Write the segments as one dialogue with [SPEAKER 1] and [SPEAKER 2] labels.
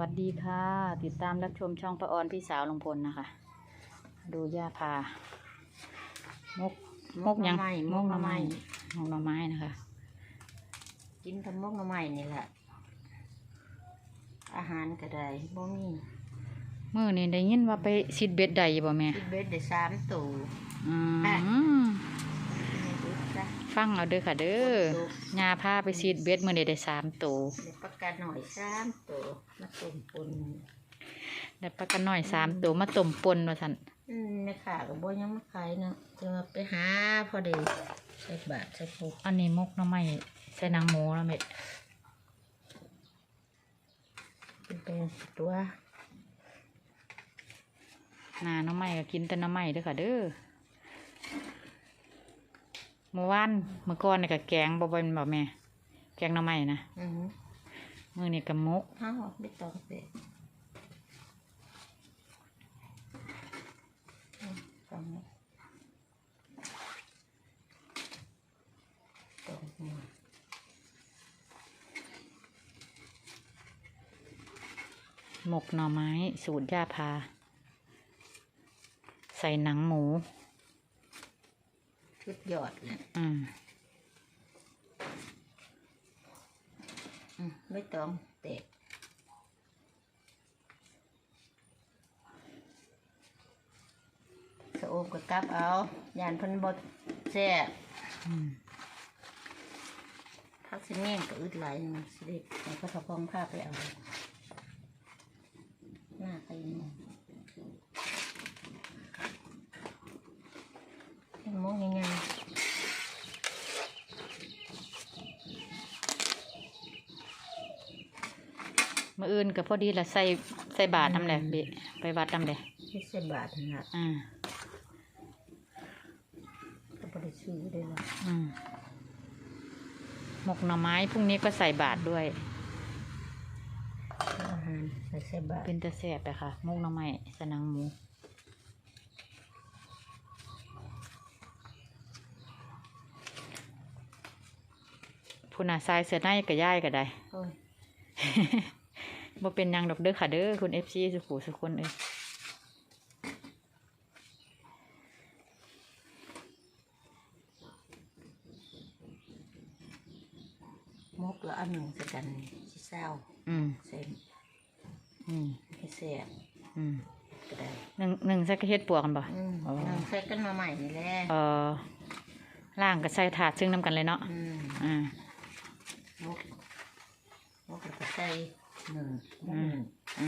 [SPEAKER 1] วัสดีค่ะ ติดตามรับชมช่องประออนพี่สาวลุงพลนะคะ ดูย่าพามกมกหยัง
[SPEAKER 2] หน่อไม้
[SPEAKER 1] ม
[SPEAKER 2] ม
[SPEAKER 1] ก
[SPEAKER 2] ก
[SPEAKER 1] ห
[SPEAKER 2] หน่
[SPEAKER 1] น่อ
[SPEAKER 2] อไม้
[SPEAKER 1] ไม้มกหน่อไม้นะคะ
[SPEAKER 2] กินทำมกหน่อไม้นี่แหละ อาหารก็ได้บ่มี
[SPEAKER 1] มื่อนี่ได้ยินว่าไปซิดเบ็ดใดบ่แม่
[SPEAKER 2] กินเบ็ดได้สามตัว
[SPEAKER 1] อืม
[SPEAKER 2] กินให้ดูจ้ะ
[SPEAKER 1] ฟังเอาเด้อค่ะเด้อย่าพาไปซิดเบ็ดมื่อนี้ได้สามตัว
[SPEAKER 2] เด็กประกาศหน่อยสามตัวมาต้มปน
[SPEAKER 1] ได้ปลากันน้อยสามตัวมาต้มปนว่าซั่น
[SPEAKER 2] อืมแม่ขาก็บ่ยังมาขายเนาะจะมาไปหาพอดีใส่บาทใส่พุก
[SPEAKER 1] อันนี้มกหน่อไม้ใส่หนังหมูแล้วเม็ด
[SPEAKER 2] กินเป็นตัว
[SPEAKER 1] หนาหน่อไม้ก็กินแต่หน่อไม้เด้อค่ะเด้อ เมื่อวานเมื่อก่อนนี่ก็แกงบ่เป็นบ่แม่ แกงหน่อไม้นะ
[SPEAKER 2] อือหือ
[SPEAKER 1] มื้อนี้ก็มก
[SPEAKER 2] เฮาไม่ต้องเป็ดอืมต้องนะต้องนะ
[SPEAKER 1] หมกหน่อไม้ สูตรย่าพา ใส่หนังหมู
[SPEAKER 2] ชุด ยอดเลย
[SPEAKER 1] อืม
[SPEAKER 2] อืมไม่ต้องเตะสะโอมกับกลับเอายานเพันบดแซ่บ
[SPEAKER 1] อืม
[SPEAKER 2] พักสิเน่งก็อึดไหลายนะสิเด็กแต่ก็ทะพองผ้าไปเอา หน้าไปนี่เห็นมองยังไง
[SPEAKER 1] มื่ ออื่นก็พอดีละใส่ใส่บาททำแหละเบะไปวัดทำแหละ
[SPEAKER 2] ที่เส้นบาทนั่นละ
[SPEAKER 1] อ่า
[SPEAKER 2] ก็บริซื้อได้ละ
[SPEAKER 1] อืมหมกหน่อไม้พรุ่งนี้ก็ใส่บาทด้วย
[SPEAKER 2] อาหารใส่เส้นบาท
[SPEAKER 1] เป็นตะแสบไปค่ะหมกหน่อไม้ใส่หนังหมูผู้น่ะทรายเสือในกับย่ายก็ได้
[SPEAKER 2] โอ้ย
[SPEAKER 1] บ่เป็นหยังดอกเด้อค่ะเด้อคุณเอฟซีสุขุสุขคนเอ้ย
[SPEAKER 2] มกแล้วอันหนึ่งใส่กันสิเศร้า
[SPEAKER 1] อืม
[SPEAKER 2] เส้น
[SPEAKER 1] อืม
[SPEAKER 2] ให้แซ่บ
[SPEAKER 1] อืม
[SPEAKER 2] ก็ได้
[SPEAKER 1] หนึ่งหนึ่งใส่กระเฮ็ดปวกกันบ่
[SPEAKER 2] อืม
[SPEAKER 1] อ๋อ
[SPEAKER 2] น้ำใส่กันมาใหม่นี่แหละ
[SPEAKER 1] เออล่างก็ใส่ถาดซึ่งน้ำกันเลยเนาะ
[SPEAKER 2] อืม
[SPEAKER 1] อ่า
[SPEAKER 2] มกมกแล้วก็ใส่ หนึ่งมก
[SPEAKER 1] อื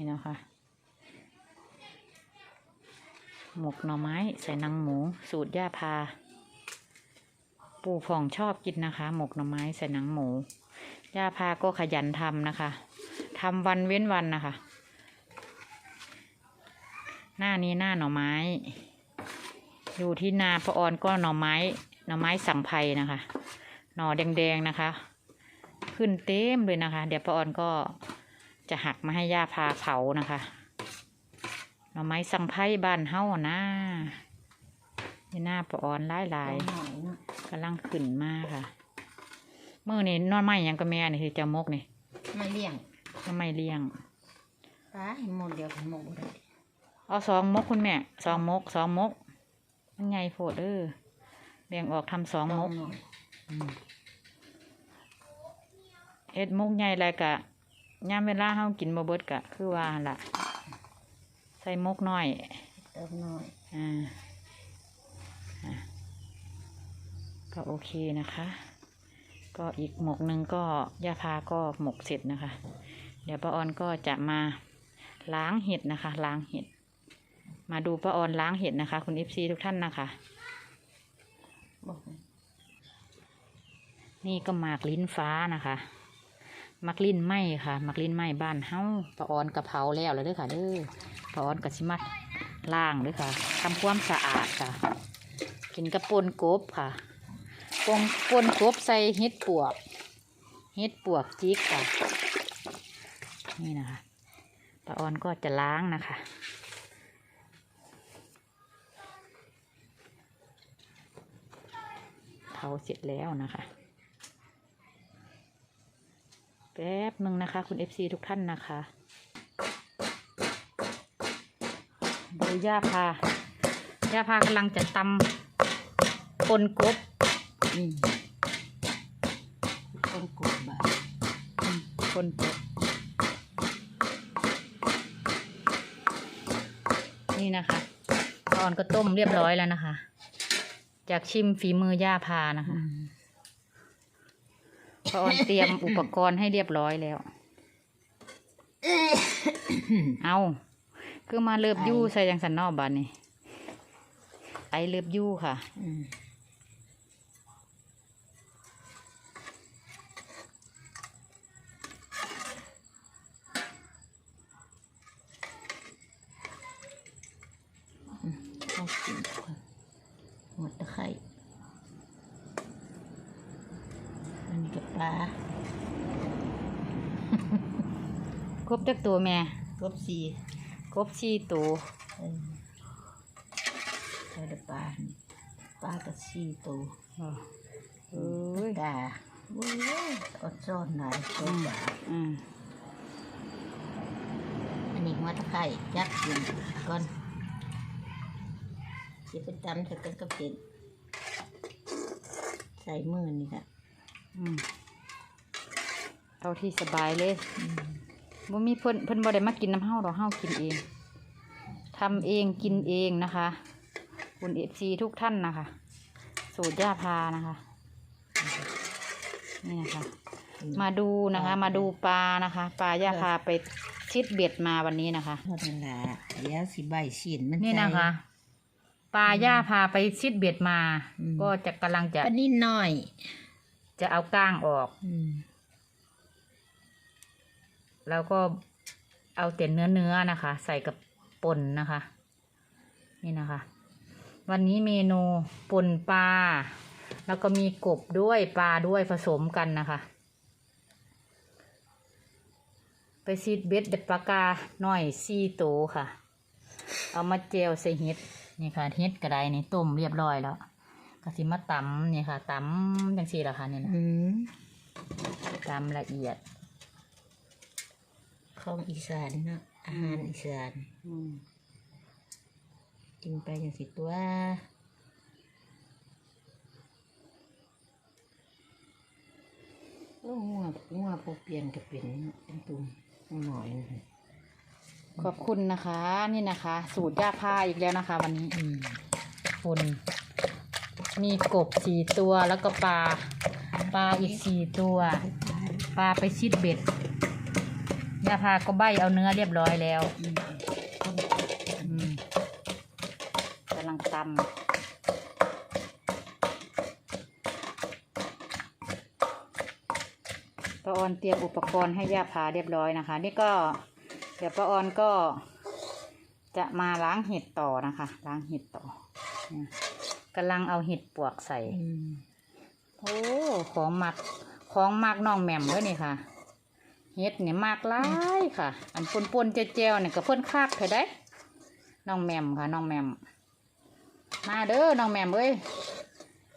[SPEAKER 2] นี่
[SPEAKER 1] นะคะหมกหน่อไม้ใส่หนังหมู สูตรย่าพา ปู่ผ่องชอบกินนะคะ หมกหน่อไม้ใส่หนังหมู ย่าพาก็ขยันทำนะคะทำวันเว้นวันนะคะ หน้านี้หน้าหน่อไม้ อยู่ที่นาพระออนก็หน่อไม้ หน่อไม้สังไพนะคะ หน่อแดงๆนะคะ ขึ้นเต็มเลยนะคะ เดี๋ยวพระออนก็ จะหักมาให้ย่าพาเผานะคะหน่อไม้สังไพรบ้านเฮานะนี่หน้าพระออนหลายหลาย
[SPEAKER 2] หน่อยเนาะ
[SPEAKER 1] ๆกำลังขึ้นมาค่ะเมื่อนี่นอนไม้หยังก็แม่นี่คือจะมกนี่
[SPEAKER 2] ไม่เลี้ยง
[SPEAKER 1] ก็ไม่เลี้ยง
[SPEAKER 2] ตายหมดเดียวกันหมดบ่ได้
[SPEAKER 1] เอาสองมกคุณแม่สองมกสองมก มันใหญ่โพดเออแบ่งออกทำสองมก
[SPEAKER 2] หน่อย
[SPEAKER 1] อืมเอ็ดมุกใหญ่ไรกะ ย่ามเวลาเฮากินบ่เบิดกะคือว่าหั่นล่ะ ใส่มุกน้อย
[SPEAKER 2] เติมหน่อย
[SPEAKER 1] อ่าอะก็โอเคนะคะ ก็อีกหมกหนึ่งก็ย่าพาก็หมกเสร็จนะคะ เดี๋ยวป้าออนก็จะมาล้างเห็ดนะคะ ล้างเห็ด มาดูป้าออนล้างเห็ดนะคะ คุณเอฟซีทุกท่านนะคะ
[SPEAKER 2] บอก
[SPEAKER 1] นี่ก็หมากลิ้นฟ้านะคะห มากลิ้นไหมค่ะมากลิ้นไหมบ้านเฮาป้าออนกระเพราแล้วเลยด้อค่ะเด้อป้าออนกระชิมัดล่างเลยค่ะทำความสะอาดค่ะ กินกระปนกบค่ะปนปนกบใส่เห็ดปวกเห็ดปวกจิกค่ะ นี่นะคะป้าออนก็จะล้างนะคะเผาเสร็จแล้วนะคะ แป๊บหนึ่งนะคะ คุณ FC ทุกท่านนะคะดูย่าพาย่าพากำลังจะตำปนกบ
[SPEAKER 2] อืมต้นกบาท
[SPEAKER 1] อืมปนกบนี่นะคะตอนก็ต้มเรียบร้อยแล้วนะคะ จากชิมฝีมือย่าพานะคะ พระออนเตรียมอุปกรณ์ให้เรียบร้อยแล้ว เอาคือมาเลิบยู่ใส่ยังสันนอกบานนี่ไอเลิบยู่ค่ะ
[SPEAKER 2] อืมอืมเอากินก่อนหมดตะไคร้อันนี้กับปลา
[SPEAKER 1] ครบจักตัวแม่
[SPEAKER 2] กบสี
[SPEAKER 1] ครบชีตัว
[SPEAKER 2] เออใส่แต่ปลานี่ปลากับสีตัว
[SPEAKER 1] อ๋อเอ้ย
[SPEAKER 2] กาโอ้ยอดซ่อนหน่อยตัวปลา
[SPEAKER 1] อืม
[SPEAKER 2] อันนี้หัวตะไคร้ยัดกินก่อนจะไปตำใส่กันกับเป็ดใส่มือนี่ค่ะ
[SPEAKER 1] อืมเอาที่สบายเลย บ่มีเพิ่นเพิ่นบ่ได้มากินน้ำเฮาดอกเฮากินเองทำเองกินเองนะคะคุณเอฟซีทุกท่านนะคะ สูตรย่าพานะคะ นี่นะคะ มาดูนะคะ มาดูปลานะคะ ปลาย่าพาไปชิดเบ็ดมาวันนี้นะคะ
[SPEAKER 2] พอนั่นละเดี๋ยวสิใบฉีนมัน
[SPEAKER 1] นี่
[SPEAKER 2] ใส่
[SPEAKER 1] นะคะ ปลาย่าพาไปชิดเบ็ดมา
[SPEAKER 2] อืม
[SPEAKER 1] ก็จะกำลังจะ
[SPEAKER 2] ปลานิ่น้อย
[SPEAKER 1] จะเอาก้างออก
[SPEAKER 2] อืม
[SPEAKER 1] แล้วก็เอาแต่เนื้อเนื้อนะคะ ใส่กับป่นนะคะ นี่นะคะ วันนี้เมนูป่นปลาแล้วก็มีกบด้วยปลาด้วยผสมกันนะคะ ไปซีดเบ็ดเด็ดปลากาหน่อยซีโตวค่ะ เอามาเจลใส่เห็ดนี่ค่ะเห็ดกระไดนี่ต้มเรียบร้อยแล้วก็สิมาตำนี่ค่ะตำจังสี่ละค่ะนี่นะ
[SPEAKER 2] อืม
[SPEAKER 1] ตำละเอียด
[SPEAKER 2] ของอีสานเนาะอาหารอีสาน
[SPEAKER 1] อืม
[SPEAKER 2] กินไปอย่างสิตัวโอ้งัวงัวพอเปลี่ยนก็เป็นเป็นตุ่มหน่อยนะ
[SPEAKER 1] ขอบคุณนะคะ นี่นะคะ สูตรย่าผ้าอีกแล้วนะคะ วันนี้
[SPEAKER 2] อืม
[SPEAKER 1] คุณมีกบสี่ตัวแล้วก็ปลาปลาอีกสี่ตัว ปลาไปชิดเบ็ด ย่าพาก็ใบเอาเนื้อเรียบร้อยแล้ว
[SPEAKER 2] อืม
[SPEAKER 1] อืมกำลังตำป้าออนเตรียมอุปกรณ์ให้ย่าพาเรียบร้อยนะคะ นี่ก็เดี๋ยวป้าออนก็จะมาล้างเห็ดต่อนะคะ ล้างเห็ดต่อเนี่ยกำลังเอาเห็ดปวกใส่
[SPEAKER 2] อืม
[SPEAKER 1] โอ้ของหมักของหมักน้องแหม่มด้วยนี่ค่ะ เห็ดเนี่ยมากหลายค่ะ อันปนปนๆเจยวๆเนี่ยก็เพิ่นคากเถอะได้น้องแหม่มค่ะน้องแหม่มมาเด้อน้องแหม่มเอ้ย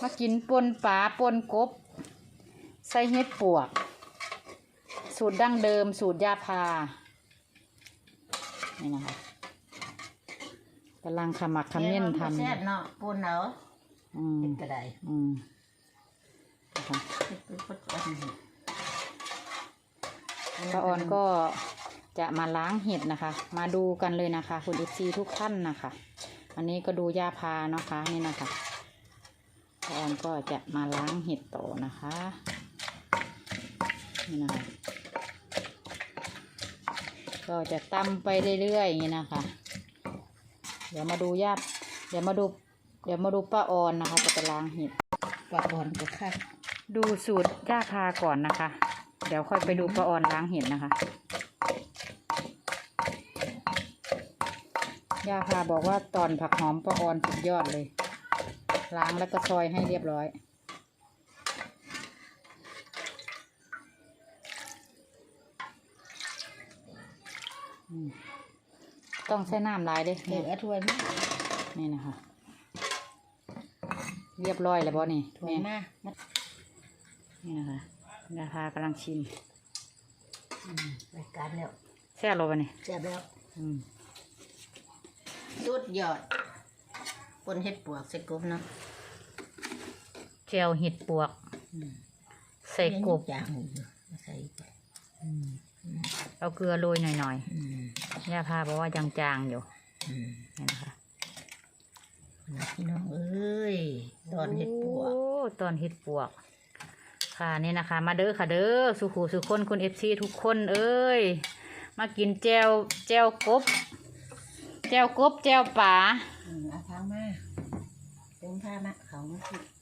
[SPEAKER 1] มากินปนปลาปนกบ ใส่เห็ดปวก สูตรดั้งเดิม สูตรยาพา นี่นะคะกำลังขมักเขม้นท
[SPEAKER 2] แซ่บเนาะปูนเอาำ
[SPEAKER 1] อืม
[SPEAKER 2] เป็นกระได
[SPEAKER 1] อืมนะคะ
[SPEAKER 2] เป็นปัดปัดนี่
[SPEAKER 1] ป้าออนก็จะมาล้างเห็ดนะคะ มาดูกันเลยนะคะ คุณเอฟซีทุกท่านนะคะอันนี้ก็ดูยาพาเนาะคะนี่นะคะป้าออนก็จะมาล้างเห็ดต่อนะคะนี่นะคะก็จะตำไปเรื่อยๆอย่างนี้นะคะ เดี๋ยวมาดูญาติเดี๋ยวมาดู เดี๋ยวมาดูป้าออนนะคะ จะไปล้างเห็ด
[SPEAKER 2] ปลาอ่อนก็คัก
[SPEAKER 1] ดูสูตรย่าพาก่อนนะคะ เดี๋ยวค่อยไปดูป้าออนล้างเห็ดนะคะย่าพาบอกว่าตอนผักหอมป้าออนสุดยอดเลย ล้างแล้วก็ซอยให้เรียบร้อยอืมต้องใช้น้ำลายเด้
[SPEAKER 2] เด็กเอาถ้วยมา
[SPEAKER 1] นี่นะคะ เรียบร้อยแล้วบ่นี่
[SPEAKER 2] ถ้วย
[SPEAKER 1] แม่
[SPEAKER 2] มามา
[SPEAKER 1] นี่นะคะ ย่าพากำลังชิม
[SPEAKER 2] อืมรายการแล้ว
[SPEAKER 1] แซ่บเลยบ่นี่
[SPEAKER 2] แซ่บแล้ว
[SPEAKER 1] อืม
[SPEAKER 2] สุดยอดปนเห็ดปวกใส่กบเนาะ
[SPEAKER 1] เจียวเห็ดปวกใส่กบ
[SPEAKER 2] จางอยู่มาใส่ไป
[SPEAKER 1] เอาเกลือโรยหน่อย
[SPEAKER 2] อืม
[SPEAKER 1] ๆย่าพาบอกว่ายังจางอยู่
[SPEAKER 2] อืม
[SPEAKER 1] นี่นะคะ
[SPEAKER 2] พี่น้องเอ้ยตอนเห็ดปวก
[SPEAKER 1] โอ้ตอนเห็ดปวก ค่ะนี่นะคะ มาเด้อค่ะเด้อสุขูสุคนคุณเอฟซีทุกคนเอ้ยมากินแจวแจวกบแจวกบแจวป่า
[SPEAKER 2] อืมเอาทางมากเต็มผ้ามาเขามาสิ